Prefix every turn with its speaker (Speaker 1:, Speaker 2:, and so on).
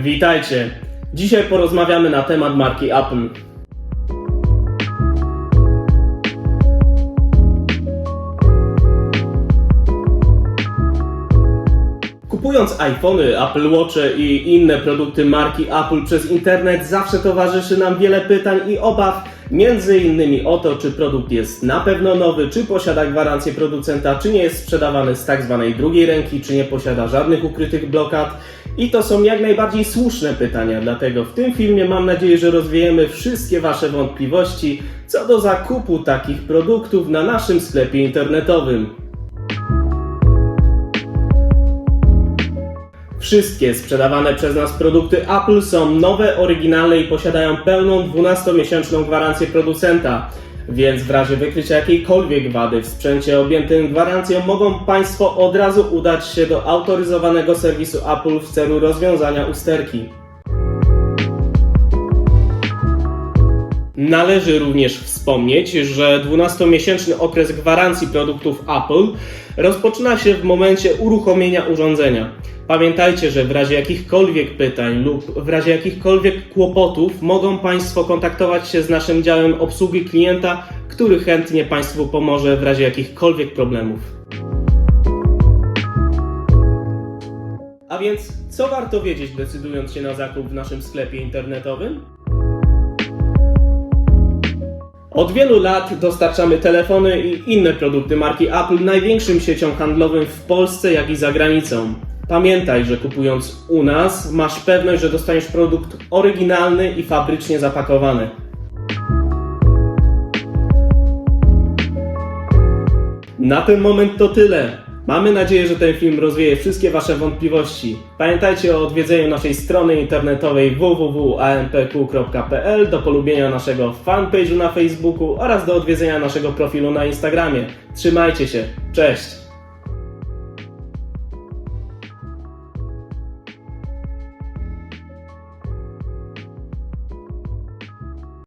Speaker 1: Witajcie! Dzisiaj porozmawiamy na temat marki Apple. Kupując iPhony, Apple Watche i inne produkty marki Apple przez internet zawsze towarzyszy nam wiele pytań i obaw, między innymi o to, czy produkt jest na pewno nowy, czy posiada gwarancję producenta, czy nie jest sprzedawany z tak zwanej drugiej ręki, czy nie posiada żadnych ukrytych blokad. I to są jak najbardziej słuszne pytania, dlatego w tym filmie mam nadzieję, że rozwiejemy wszystkie Wasze wątpliwości co do zakupu takich produktów na naszym sklepie internetowym. Wszystkie sprzedawane przez nas produkty Apple są nowe, oryginalne i posiadają pełną 12-miesięczną gwarancję producenta. Więc w razie wykrycia jakiejkolwiek wady w sprzęcie objętym gwarancją mogą Państwo od razu udać się do autoryzowanego serwisu Apple w celu rozwiązania usterki. Należy również wspomnieć, że 12-miesięczny okres gwarancji produktów Apple rozpoczyna się w momencie uruchomienia urządzenia. Pamiętajcie, że w razie jakichkolwiek pytań lub w razie jakichkolwiek kłopotów mogą Państwo kontaktować się z naszym działem obsługi klienta, który chętnie Państwu pomoże w razie jakichkolwiek problemów. A więc, co warto wiedzieć decydując się na zakup w naszym sklepie internetowym? Od wielu lat dostarczamy telefony i inne produkty marki Apple największym sieciom handlowym w Polsce, jak i za granicą. Pamiętaj, że kupując u nas, masz pewność, że dostaniesz produkt oryginalny i fabrycznie zapakowany. Na ten moment to tyle. Mamy nadzieję, że ten film rozwieje wszystkie Wasze wątpliwości. Pamiętajcie o odwiedzeniu naszej strony internetowej www.ampq.pl, do polubienia naszego fanpage'u na Facebooku oraz do odwiedzenia naszego profilu na Instagramie. Trzymajcie się. Cześć!